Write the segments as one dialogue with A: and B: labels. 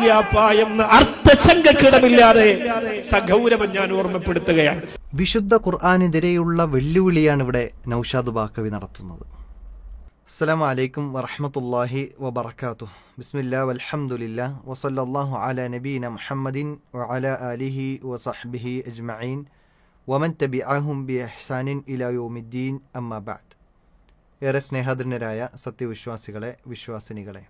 A: വല്യാപ്പ സഗൗരവം ഞാൻ ഓർമ്മപ്പെടുത്തുകയാണ്.
B: വിശുദ്ധ ഖുർആാനെതിരെയുള്ള വെല്ലുവിളിയാണ് ഇവിടെ നൌഷാദ് ബാക്കവി നടത്തുന്നത്. അസ്സലാമു വലൈക്കും വറഹമത്തല്ലാഹി വബർക്കാത്തു ബിസ്മില്ലാ വലഹമുല്ല വസല്ലല്ലാഹു അല നബീന മുഹമ്മദിൻ വഅല അലിഹി വസഹ്ബിഹി അജ്മഈൻ. വമൻ തബിഅഹും ബി അഹ്സാനിൻ ഇലാ യൗമിദ്ദീൻ. ഏറെ സ്നേഹധന്യരായ സത്യവിശ്വാസികളെ വിശ്വാസിനികളെ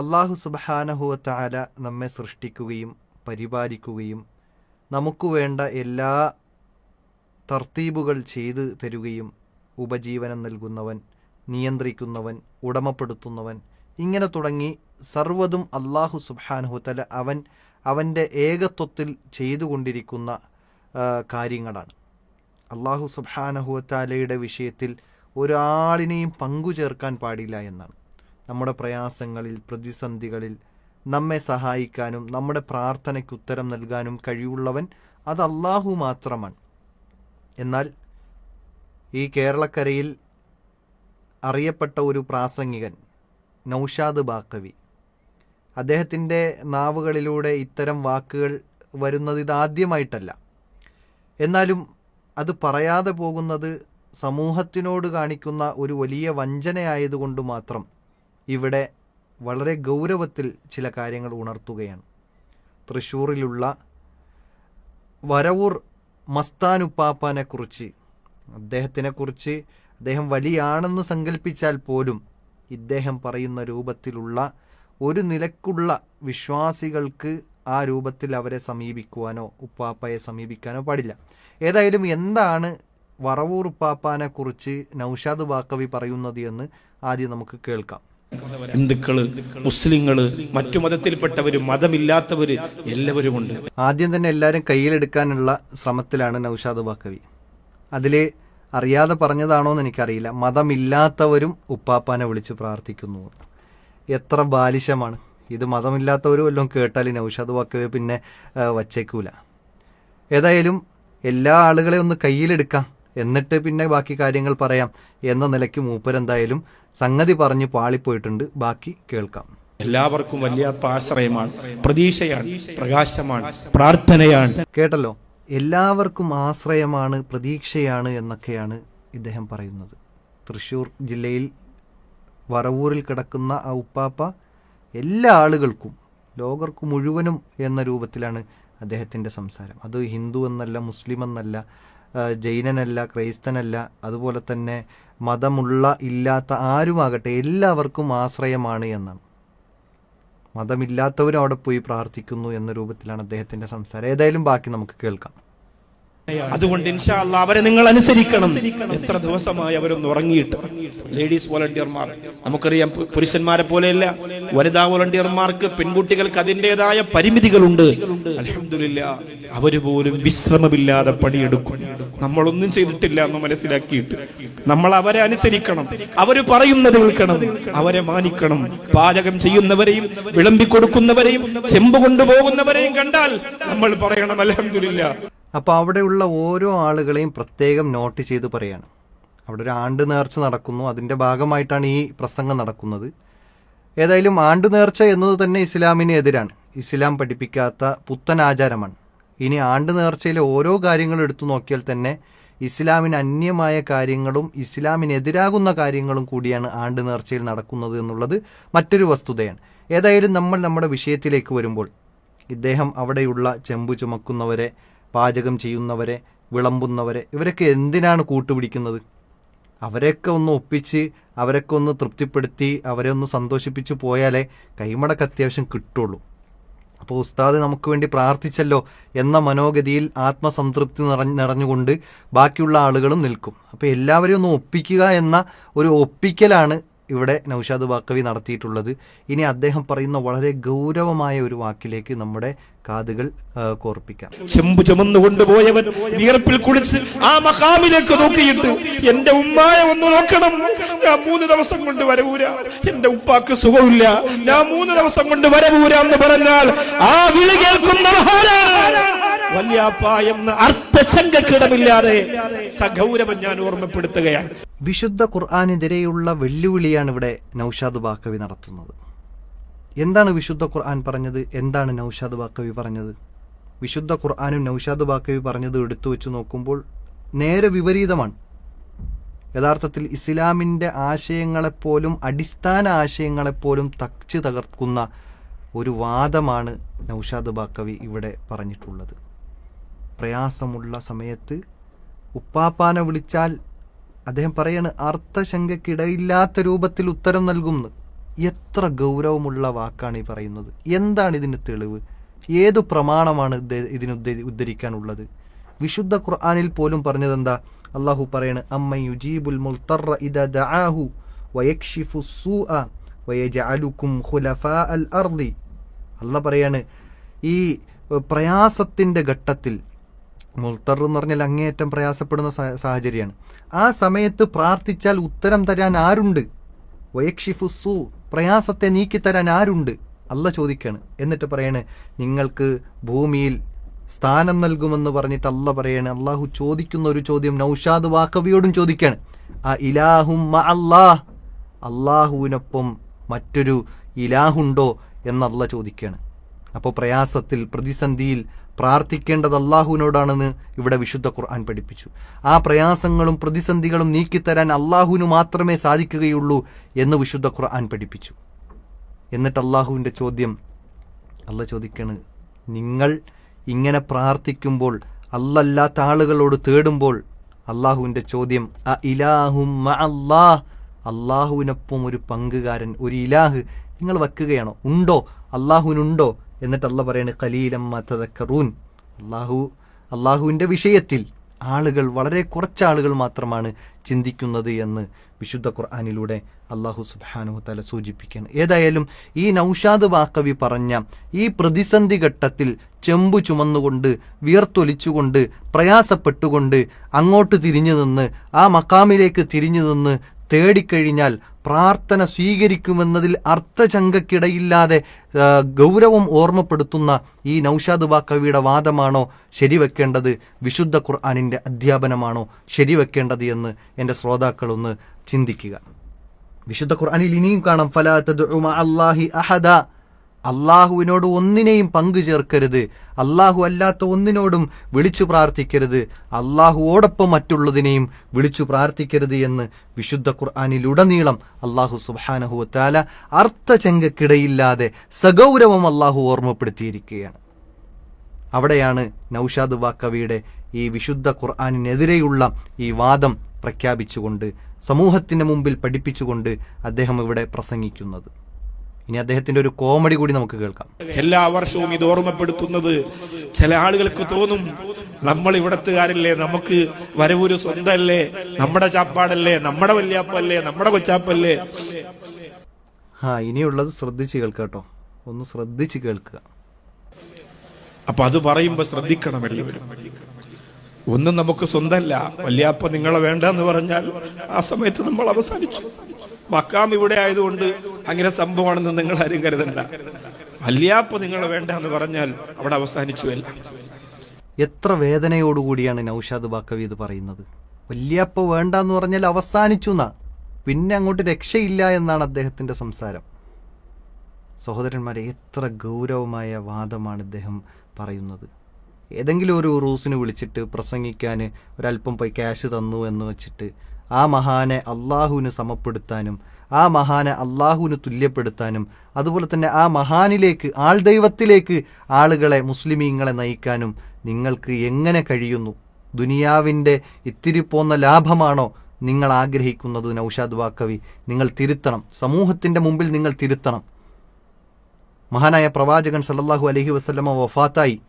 B: അള്ളാഹു സുബഹാനഹുവത്താല നമ്മെ സൃഷ്ടിക്കുകയും പരിപാലിക്കുകയും നമുക്ക് വേണ്ട എല്ലാ തർത്തീബുകൾ ചെയ്തു തരുകയും ഉപജീവനം നൽകുന്നവൻ നിയന്ത്രിക്കുന്നവൻ ഉടമപ്പെടുത്തുന്നവൻ ഇങ്ങനെ തുടങ്ങി സർവതും അള്ളാഹു സുബാനുഹുത്തല അവൻ അവന്റെ ഏകത്വത്തിൽ ചെയ്തുകൊണ്ടിരിക്കുന്ന കാര്യങ്ങളാണ്. അള്ളാഹു സുബാനഹുവത്താലയുടെ വിഷയത്തിൽ ഒരാളിനെയും പങ്കു ചേർക്കാൻ പാടില്ല എന്നാണ്. നമ്മുടെ പ്രയാസങ്ങളിൽ പ്രതിസന്ധികളിൽ നമ്മെ സഹായിക്കാനും നമ്മുടെ പ്രാർത്ഥനയ്ക്ക് ഉത്തരം നൽകാനും കഴിവുള്ളവൻ അത് അള്ളാഹു മാത്രമാണ്. എന്നാൽ ഈ കേരളക്കരയിൽ അറിയപ്പെട്ട ഒരു പ്രാസംഗികൻ നൗഷാദ് ബാക്കവി അദ്ദേഹത്തിന്റെ നാവുകളിലൂടെ ഇത്തരം വാക്കുകൾ വരുന്നത് ഇതാദ്യമായിട്ടല്ല. എന്നാലും അത് പറയാതെ പോകുന്നത് സമൂഹത്തിനോട് കാണിക്കുന്ന ഒരു വലിയ വഞ്ചനയായതുകൊണ്ട് മാത്രം ഇവിടെ വളരെ ഗൗരവത്തിൽ ചില കാര്യങ്ങൾ ഉണർത്തുകയാണ്. തൃശ്ശൂരിലുള്ള വരവൂർ മസ്താനുപ്പാപ്പാനെ കുറിച്ച് അദ്ദേഹത്തിനെ കുറിച്ച് അദ്ദേഹം വലിയാണെന്ന് സങ്കല്പിച്ചാൽ പോലും ഇദ്ദേഹം പറയുന്ന രൂപത്തിലുള്ള ഒരു നിലക്കുള്ള വിശ്വാസികൾക്ക് ആ രൂപത്തിൽ അവരെ സമീപിക്കുവാനോ ഉപ്പാപ്പയെ സമീപിക്കാനോ പാടില്ല. ഏതായാലും എന്താണ് വറവൂർ ഉപ്പാപ്പാനെ കുറിച്ച് നൌഷാദ് ബാക്കവി പറയുന്നത് എന്ന് ആദ്യം നമുക്ക് കേൾക്കാം.
A: ഹിന്ദുക്കൾ മുസ്ലിങ്ങൾ മറ്റു മതത്തിൽപ്പെട്ടവര് മതമില്ലാത്തവര് എല്ലാവരുമുണ്ട്.
B: ആദ്യം തന്നെ എല്ലാവരും കയ്യിലെടുക്കാനുള്ള ശ്രമത്തിലാണ് നൌഷാദ് ബാക്കവി അതിൽ അറിയാതെ പറഞ്ഞതാണോ എന്ന് എനിക്കറിയില്ല. മതമില്ലാത്തവരും ഉപ്പാപ്പാനെ വിളിച്ച് പ്രാർത്ഥിക്കുന്നു. എത്ര ബാലിശമാണ്. ഇത് മതമില്ലാത്തവരും എല്ലാം കേട്ടാൽ നൌഷാദ് ബാക്കവി പിന്നെ വച്ചേക്കൂല. ഏതായാലും എല്ലാ ആളുകളെയും ഒന്ന് കയ്യിലെടുക്കാം. എന്നിട്ട് പിന്നെ ബാക്കി കാര്യങ്ങൾ പറയാം. എന്ന നിലയ്ക്ക് മൂപ്പരെന്തായാലും സംഗതി പറഞ്ഞ് പാളിപ്പോയിട്ടുണ്ട്. ബാക്കി കേൾക്കാം.
A: എല്ലാവർക്കും വലിയ ആശ്രയമാണ്. പ്രതീക്ഷയാണ്. പ്രകാശമാണ്. പ്രാർത്ഥനയാണ്.
B: കേട്ടല്ലോ? എല്ലാവർക്കും ആശ്രയമാണ് പ്രതീക്ഷയാണ് എന്നൊക്കെയാണ് ഇദ്ദേഹം പറയുന്നത്. തൃശ്ശൂർ ജില്ലയിൽ വറവൂരിൽ കിടക്കുന്ന ആ ഉപ്പാപ്പ എല്ലാ ആളുകൾക്കും ലോകർക്ക് മുഴുവനും എന്ന രൂപത്തിലാണ് അദ്ദേഹത്തിന്റെ സംസാരം. അത് ഹിന്ദു എന്നല്ല മുസ്ലിം എന്നല്ല ജൈനനല്ല ക്രൈസ്തനല്ല അതുപോലെ തന്നെ മതമുള്ള ഇല്ലാത്ത ആരുമാകട്ടെ എല്ലാവർക്കും ആശ്രയമാണ് എന്നാണ്. മതമില്ലാത്തവരും അവിടെ പോയി പ്രാർത്ഥിക്കുന്നു എന്ന രൂപത്തിലാണ് അദ്ദേഹത്തിന്റെ സംസാരം. ഏതായാലും ബാക്കി നമുക്ക് കേൾക്കാം.
A: അതുകൊണ്ട് ഇൻഷാ അവരെ നിങ്ങൾ അനുസരിക്കണം. എത്ര ദിവസമായി അവരൊന്ന് ഉറങ്ങിയിട്ട്. ലേഡീസ് വോളണ്ടിയർമാർ നമുക്കറിയാം പുരുഷന്മാരെ പോലെയല്ല വനിതാ വോളണ്ടിയർമാർക്ക് പെൺകുട്ടികൾക്ക് അതിന്റെതായ പരിമിതികളുണ്ട്. അലഹമില്ല അവർ പോലും വിശ്രമമില്ലാതെ പണിയെടുക്കും. നമ്മളൊന്നും ചെയ്തിട്ടില്ല എന്ന് മനസ്സിലാക്കിയിട്ട്. നമ്മൾ അവരെ അനുസരിക്കണം. അവർ പറയുന്നത് കേൾക്കണം. അവരെ മാനിക്കണം. പാചകം ചെയ്യുന്നവരെയും വിളമ്പിക്കൊടുക്കുന്നവരെയും ചെമ്പ് കൊണ്ടുപോകുന്നവരെയും കണ്ടാൽ നമ്മൾ പറയണം അലഹമില്ല
B: അപ്പോൾ അവിടെയുള്ള ഓരോ ആളുകളെയും പ്രത്യേകം നോട്ട് ചെയ്ത് പറയാണ്. അവിടെ ഒരു ആണ്ട് നേർച്ച നടക്കുന്നു. അതിന്റെ ഭാഗമായിട്ടാണ് ഈ പ്രസംഗം നടക്കുന്നത്. ഏതായാലും ആണ്ട് നേർച്ച എന്നത് തന്നെ ഇസ്ലാമിന് എതിരാണ്. ഇസ്ലാം പഠിപ്പിക്കാത്ത പുത്തൻ ആചാരമാണ്. ഇനി ആണ്ട് നേർച്ചയിലെ ഓരോ കാര്യങ്ങളും എടുത്തു നോക്കിയാൽ തന്നെ ഇസ്ലാമിന് അന്യമായ കാര്യങ്ങളും ഇസ്ലാമിനെതിരാകുന്ന കാര്യങ്ങളും കൂടിയാണ് ആണ്ട് നേർച്ചയിൽ നടക്കുന്നത് എന്നുള്ളത് മറ്റൊരു വസ്തുതയാണ്. ഏതായാലും നമ്മൾ നമ്മുടെ വിഷയത്തിലേക്ക് വരുമ്പോൾ ഇദ്ദേഹം അവിടെയുള്ള ചെമ്പു ചുമക്കുന്നവരെ പാചകം ചെയ്യുന്നവരെ വിളമ്പുന്നവരെ ഇവരൊക്കെ എന്തിനാണ് കൂട്ടുപിടിക്കുന്നത്? അവരെയൊക്കെ ഒന്ന് ഒപ്പിച്ച് അവരൊക്കെ ഒന്ന് തൃപ്തിപ്പെടുത്തി അവരെ ഒന്ന് സന്തോഷിപ്പിച്ച് പോയാലേ കൈമടക്ക് അത്യാവശ്യം കിട്ടുള്ളൂ. അപ്പോൾ ഉസ്താദ് നമുക്ക് വേണ്ടി പ്രാർത്ഥിച്ചല്ലോ എന്ന മനോഗതിയിൽ ആത്മസംതൃപ്തി നിറഞ്ഞ് നിറഞ്ഞുകൊണ്ട് ബാക്കിയുള്ള ആളുകളും നിൽക്കും. അപ്പോൾ എല്ലാവരെയും ഒന്ന് ഒപ്പിക്കുക എന്ന ഒരു ഒപ്പിക്കലാണ് ഇവിടെ നൗഷാദ് ബാക്കവി നടത്തിയിട്ടുള്ളത്. ഇനി അദ്ദേഹം പറയുന്ന വളരെ ഗൗരവമായ ഒരു വാക്കിലേക്ക് നമ്മുടെ കാതുകൾ കോർപ്പിക്കാം.
A: ചെമ്പ് ചുമന്നു കൊണ്ടുപോയവൻ വിയർപ്പിൽ കുളിച്ച് ആ മഹാമിലേക്ക് നോക്കിയിട്ട് എന്റെ ഉമ്മായ ഒന്ന് നോക്കണം. ഞാൻ മൂന്ന് ദിവസം കൊണ്ട് വരവൂരാ. എന്റെ ഉപ്പാക്ക് സുഖമില്ല. ഞാൻ മൂന്ന് ദിവസം കൊണ്ട് വരവൂരാന്ന് പറഞ്ഞാൽ ആ വിളി കേൾക്കുന്ന മഹാനാണ് വല്യാപ്പ എന്ന് അർത്ഥശങ്കക്കിടമില്ലാതെ സഗൗരവം ഞാൻ
B: എന്താണ് വിശുദ്ധ ഖുർആൻ പറഞ്ഞത്? എന്താണ് നൌഷാദ് ബാക്കവി പറഞ്ഞത്? വിശുദ്ധ ഖുർആാനും നൌഷാദ് ബാക്കവി പറഞ്ഞത് എടുത്തു വെച്ച് നോക്കുമ്പോൾ നേരെ വിപരീതമാണ്. യഥാർത്ഥത്തിൽ ഇസ്ലാമിന്റെ ആശയങ്ങളെപ്പോലും അടിസ്ഥാന ആശയങ്ങളെപ്പോലും തച്ച് തകർക്കുന്ന ഒരു വാദമാണ് നൌഷാദ് ബാക്കവി ഇവിടെ പറഞ്ഞിട്ടുള്ളത്. പ്രയാസമുള്ള സമയത്ത് ഉപ്പാപ്പാനെ വിളിച്ചാൽ അദ്ദേഹം പറയാണ് അർത്ഥശങ്കക്കിടയില്ലാത്ത രൂപത്തിൽ ഉത്തരം നൽകുമെന്ന് എത്ര ഗൗരവമുള്ള വാക്കാണ് ഈ പറയുന്നത്. എന്താണ് ഇതിന് തെളിവ്? ഏതു പ്രമാണമാണ് ഇത് ഇതിന് ഉദ്ധരിക്കാനുള്ളത്? വിശുദ്ധ ഖുർആാനിൽ പോലും പറഞ്ഞത് എന്താ അള്ളാഹു പറയാണ് അമ്മ യുജീബുൽ മുൽത്തറ ഖുലഫാ അൽ പറയാണ് ഈ പ്രയാസത്തിന്റെ ഘട്ടത്തിൽ മുൽത്തർ എന്ന് പറഞ്ഞാൽ അങ്ങേയറ്റം പ്രയാസപ്പെടുന്ന സാഹചര്യമാണ്. ആ സമയത്ത് പ്രാർത്ഥിച്ചാൽ ഉത്തരം തരാൻ ആരുണ്ട്? വയക്ഷിഫുസു പ്രയാസത്തെ നീക്കിത്തരാൻ ആരുണ്ട്? അല്ല ചോദിക്കാണ്. എന്നിട്ട് പറയണേ നിങ്ങൾക്ക് ഭൂമിയിൽ സ്ഥാനം നൽകുമെന്ന് പറഞ്ഞിട്ട് അല്ല പറയാണ്. അള്ളാഹു ചോദിക്കുന്ന ഒരു ചോദ്യം നൗഷാദ് വാക്കവിയോടും ചോദിക്കാണ്. ആ ഇലാഹും അള്ളാഹ് അള്ളാഹുവിനൊപ്പം മറ്റൊരു ഇലാഹുണ്ടോ എന്നല്ല ചോദിക്കുകയാണ് അപ്പോൾ പ്രയാസത്തിൽ പ്രതിസന്ധിയിൽ പ്രാർത്ഥിക്കേണ്ടത് അള്ളാഹുവിനോടാണെന്ന് ഇവിടെ വിശുദ്ധ ഖുർആൻ പഠിപ്പിച്ചു. ആ പ്രയാസങ്ങളും പ്രതിസന്ധികളും നീക്കിത്തരാൻ അള്ളാഹുവിന് മാത്രമേ സാധിക്കുകയുള്ളൂ എന്ന് വിശുദ്ധ ഖുർആൻ പഠിപ്പിച്ചു. എന്നിട്ട് അള്ളാഹുവിന്റെ ചോദ്യം അല്ല ചോദിക്കാണ് നിങ്ങൾ ഇങ്ങനെ പ്രാർത്ഥിക്കുമ്പോൾ അല്ലല്ലാത്ത ആളുകളോട് തേടുമ്പോൾ? അള്ളാഹുവിന്റെ ചോദ്യം അ ഇലാഹും അള്ളാഹ് അള്ളാഹുവിനൊപ്പം ഒരു പങ്കുകാരൻ ഒരു ഇലാഹ് നിങ്ങൾ വെക്കുകയാണോ ഉണ്ടോ? അള്ളാഹുവിനുണ്ടോ? എന്നിട്ട് അല്ല പറയാണ് കലീലം മതക്കറൂൻ അള്ളാഹു അള്ളാഹുവിന്റെ വിഷയത്തിൽ ആളുകൾ വളരെ കുറച്ച് ആളുകൾ മാത്രമാണ് ചിന്തിക്കുന്നത് എന്ന് വിശുദ്ധ ഖുർആാനിലൂടെ അള്ളാഹു സുബാനു തല സൂചിപ്പിക്കുകയാണ്. ഏതായാലും ഈ നൌഷാദ് വാക്കവി പറഞ്ഞ ഈ പ്രതിസന്ധി ഘട്ടത്തിൽ ചെമ്പു ചുമന്നുകൊണ്ട് വിയർത്തൊലിച്ചുകൊണ്ട് പ്രയാസപ്പെട്ടുകൊണ്ട് അങ്ങോട്ട് തിരിഞ്ഞു നിന്ന് ആ മക്കാമിലേക്ക് തിരിഞ്ഞു നിന്ന് തേടിക്കഴിഞ്ഞാൽ പ്രാർത്ഥന സ്വീകരിക്കുമെന്നതിൽ അർത്ഥചങ്കക്കിടയില്ലാതെ ഗൗരവം ഓർമ്മപ്പെടുത്തുന്ന ഈ നൌഷാദ് ബാക്കവിയുടെ വാദമാണോ ശരിവെക്കേണ്ടത്? വിശുദ്ധ ഖുർആാനിന്റെ അധ്യാപനമാണോ ശരിവെക്കേണ്ടത് എന്ന് എന്റെ ശ്രോതാക്കളൊന്ന് ചിന്തിക്കുക. വിശുദ്ധ ഖുർആാനിൽ ഇനിയും കാണാം ഫലാ അള്ളാഹി അഹദ. അള്ളാഹുവിനോട് ഒന്നിനെയും പങ്കു ചേർക്കരുത്. അള്ളാഹു അല്ലാത്ത ഒന്നിനോടും വിളിച്ചു പ്രാർത്ഥിക്കരുത്. അള്ളാഹുവോടൊപ്പം മറ്റുള്ളതിനെയും വിളിച്ചു പ്രാർത്ഥിക്കരുത് എന്ന് വിശുദ്ധ ഖുർആാനിലുടനീളം അള്ളാഹു സുബാനഹു താല അർത്ഥചങ്കക്കിടയില്ലാതെ സഗൗരവം അള്ളാഹു ഓർമ്മപ്പെടുത്തിയിരിക്കുകയാണ്. അവിടെയാണ് നൌഷാദ് വാക്കവിയുടെ ഈ വിശുദ്ധ ഖുർആാനിനെതിരെയുള്ള ഈ വാദം പ്രഖ്യാപിച്ചുകൊണ്ട് സമൂഹത്തിന് മുമ്പിൽ പഠിപ്പിച്ചുകൊണ്ട് അദ്ദേഹം ഇവിടെ പ്രസംഗിക്കുന്നത്. ഇനി അദ്ദേഹത്തിന്റെ ഒരു കോമഡി കൂടി നമുക്ക് കേൾക്കാം.
A: എല്ലാ വർഷവും ഇത് ഓർമ്മപ്പെടുത്തുന്നത് ചില ആളുകൾക്ക് തോന്നും നമ്മൾ ഇവിടത്തുകാരല്ലേ നമുക്ക് വരവൂര് സ്വന്തമല്ലേ നമ്മുടെ ചാപ്പാടല്ലേ നമ്മുടെ വല്യാപ്പല്ലേ നമ്മുടെ കൊച്ചാപ്പല്ലേ?
B: ആ ഇനിയുള്ളത് ശ്രദ്ധിച്ച് കേൾക്കുക കേട്ടോ. ഒന്ന് ശ്രദ്ധിച്ച് കേൾക്കുക.
A: അപ്പൊ അത് പറയുമ്പോ ശ്രദ്ധിക്കണം എല്ലാവരും. ഒന്നും നമുക്ക് സ്വന്തമല്ല. വല്യാപ്പ നിങ്ങളെ വേണ്ടെന്ന് പറഞ്ഞാൽ ആ സമയത്ത് നമ്മൾ അവസാനിച്ചു. മക്കാം ഇവിടെ ആയതുകൊണ്ട് അങ്ങനെ സംഭവമാണെന്ന് നിങ്ങൾ ആരും കരുതണ്ട. വല്യാപ്പ് നിങ്ങൾ വേണ്ട എന്ന് പറഞ്ഞാൽ അവിടെ അവസാനിച്ചു എല്ലാം.
B: എത്ര വേദനയോടുകൂടിയാണ് നൗഷാദ് ബാക്കവി ഇത് പറയുന്നത്? വല്യാപ്പ് വേണ്ട എന്ന് പറഞ്ഞാൽ അവസാനിച്ചു എന്നാ. പിന്നെ അങ്ങോട്ട് രക്ഷയില്ല എന്നാണ് അദ്ദേഹത്തിന്റെ സംസാരം. സഹോദരന്മാരെ എത്ര ഗൗരവമായ വാദമാണ് ഇദ്ദേഹം പറയുന്നത്. ഏതെങ്കിലും ഒരു റൂസിന് വിളിച്ചിട്ട് പ്രസംഗിക്കാൻ ഒരല്പം പോയി ക്യാഷ് തന്നു എന്ന് വെച്ചിട്ട് ആ മഹാനെ അള്ളാഹുവിന് സമപ്പെടുത്താനും ആ മഹാനെ അള്ളാഹുവിന് തുല്യപ്പെടുത്താനും അതുപോലെ തന്നെ ആ മഹാനിലേക്ക് ആൾ ദൈവത്തിലേക്ക് ആളുകളെ മുസ്ലിമീങ്ങളെ നയിക്കാനും നിങ്ങൾക്ക് എങ്ങനെ കഴിയുന്നു? ദുനിയാവിന്റെ ഇത്തിരി പോന്ന ലാഭമാണോ നിങ്ങൾ ആഗ്രഹിക്കുന്നത് നൗഷാദ് വാക്കവി? നിങ്ങൾ തിരുത്തണം. സമൂഹത്തിന്റെ മുമ്പിൽ നിങ്ങൾ തിരുത്തണം. മഹാനായ പ്രവാചകൻ സല്ലാഹു അലഹി വസ്ലമ വഫാത്തായി.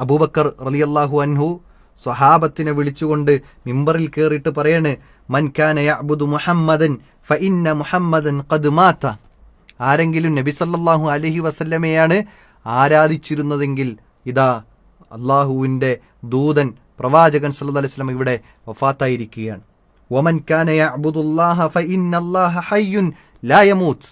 B: അബൂബക്കർ റളിയല്ലാഹു അൻഹു സ്വഹാബത്തിനെ വിളിച്ചുകൊണ്ട് മിമ്പറിൽ കയറിയിട്ട് പറയാണ് മൻഖാന യഅ്ബുദു മുഹമ്മദൻ ഫഇന്ന മുഹമ്മദൻ ഖദ് മാത. ആരെങ്കിലും നബി സല്ലാഹു അലഹി വസല്ലമയാണ് ആരാധിച്ചിരുന്നതെങ്കിൽ ഇതാ അള്ളാഹുവിന്റെ ദൂതൻ പ്രവാചകൻ സല്ലു അലൈഹി വസല്ലം ഇവിടെ വഫാത്തായിരിക്കുകയാണ്. വമൻ കാന ഫ ഇന്നല്ലാഹ ഹയ്യുൻ ലായമൂത്ത്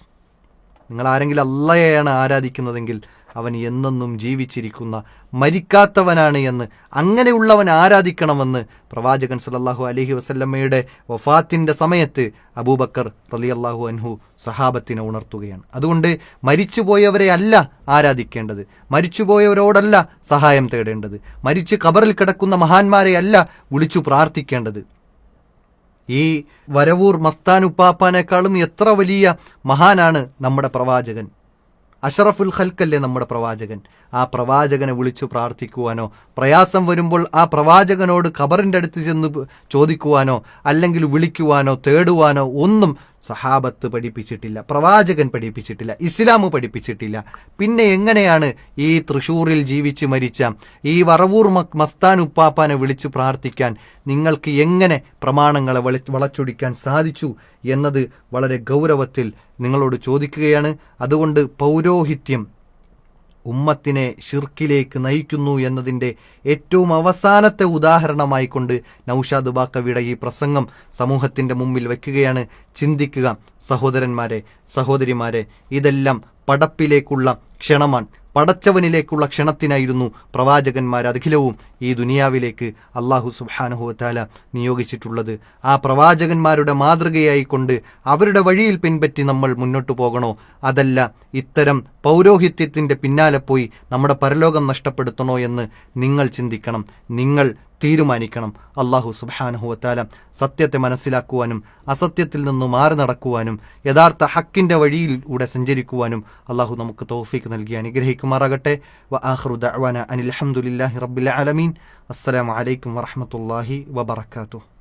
B: നിങ്ങൾ ആരെങ്കിലും അള്ളയെയാണ് ആരാധിക്കുന്നതെങ്കിൽ അവൻ എന്നെന്നും ജീവിച്ചിരിക്കുന്ന മരിക്കാത്തവനാണ് എന്ന് അങ്ങനെയുള്ളവൻ ആരാധിക്കണമെന്ന് പ്രവാചകൻ സലല്ലാഹു അലഹി വസല്ലമ്മയുടെ വഫാത്തിന്റെ സമയത്ത് അബൂബക്കർ റളിയല്ലാഹു അൻഹു സഹാബത്തിനെ ഉണർത്തുകയാണ്. അതുകൊണ്ട് മരിച്ചുപോയവരെ അല്ല ആരാധിക്കേണ്ടത്. മരിച്ചുപോയവരോടല്ല സഹായം തേടേണ്ടത്. മരിച്ച് കബറിൽ കിടക്കുന്ന മഹാന്മാരെ അല്ല വിളിച്ചു പ്രാർത്ഥിക്കേണ്ടത്. ഈ വരവൂർ മസ്താൻ മസ്താനുപ്പാപ്പാനേക്കാളും എത്ര വലിയ മഹാനാണ് നമ്മുടെ പ്രവാചകൻ? അഷറഫുൽ ഖൽക്കല്ലേ നമ്മുടെ പ്രവാചകൻ? ആ പ്രവാചകനെ വിളിച്ചു പ്രാർത്ഥിക്കുവാനോ പ്രയാസം വരുമ്പോൾ ആ പ്രവാചകനോട് ഖബറിന്റെ അടുത്ത് ചെന്ന് ചോദിക്കുവാനോ അല്ലെങ്കിൽ വിളിക്കുവാനോ തേടുവാനോ ഒന്നും സഹാബത്ത് പഠിപ്പിച്ചിട്ടില്ല പ്രവാചകൻ പഠിപ്പിച്ചിട്ടില്ല ഇസ്ലാം പഠിപ്പിച്ചിട്ടില്ല. പിന്നെ എങ്ങനെയാണ് ഈ തൃശ്ശൂരിൽ ജീവിച്ച് മരിച്ച ഈ വറവൂർ മസ്താൻ ഉപ്പാപ്പാനെ വിളിച്ചു പ്രാർത്ഥിക്കാൻ നിങ്ങൾക്ക് എങ്ങനെ പ്രമാണങ്ങളെ വള വളച്ചൊടിക്കാൻ സാധിച്ചു എന്നത് വളരെ ഗൗരവത്തിൽ നിങ്ങളോട് ചോദിക്കുകയാണ്. അതുകൊണ്ട് പൗരോഹിത്യം ഉമ്മത്തിനെ ഷിർക്കിലേക്ക് നയിക്കുന്നു എന്നതിന്റെ ഏറ്റവും അവസാനത്തെ ഉദാഹരണമായിക്കൊണ്ട് നൌഷാദ് ബാക്കവിയുടെ ഈ പ്രസംഗം സമൂഹത്തിന്റെ മുമ്പിൽ വയ്ക്കുകയാണ്. ചിന്തിക്കുക സഹോദരന്മാരെ സഹോദരിമാരെ ഇതെല്ലാം പടപ്പിലേക്കുള്ള ക്ഷണമാണ്. പടച്ചവനിലേക്കുള്ള ക്ഷണത്തിനായിരുന്നു പ്രവാചകന്മാർ അഖിലവും ഈ ദുനിയാവിലേക്ക് അള്ളാഹു സുബാനഹുവത്താല നിയോഗിച്ചിട്ടുള്ളത്. ആ പ്രവാചകന്മാരുടെ മാതൃകയായിക്കൊണ്ട് അവരുടെ വഴിയിൽ പിൻപറ്റി നമ്മൾ മുന്നോട്ടു പോകണോ? അതല്ല ഇത്തരം പൗരോഹിത്യത്തിന്റെ പിന്നാലെ പോയി നമ്മുടെ പരലോകം നഷ്ടപ്പെടുത്തണോ എന്ന് നിങ്ങൾ ചിന്തിക്കണം. നിങ്ങൾ തീരുമാനിക്കണം. അള്ളാഹു സുബാനുഹുവത്താല സത്യത്തെ മനസ്സിലാക്കുവാനും അസത്യത്തിൽ നിന്ന് മാറി നടക്കുവാനും യഥാർത്ഥ ഹക്കിന്റെ വഴിയിലൂടെ സഞ്ചരിക്കുവാനും അള്ളാഹു നമുക്ക് തോഫീക്ക് നൽകി അനുഗ്രഹിക്കുമാറാകട്ടെ. വ ആഹ്റു ദഅ്വാന അനിൽ അൽഹംദുലില്ലാഹി റബ്ബിൽ ആലമീൻ. അസ്സലാമു അലൈക്കും വറഹ്മത്തുള്ളാഹി വബറകാതുഹു.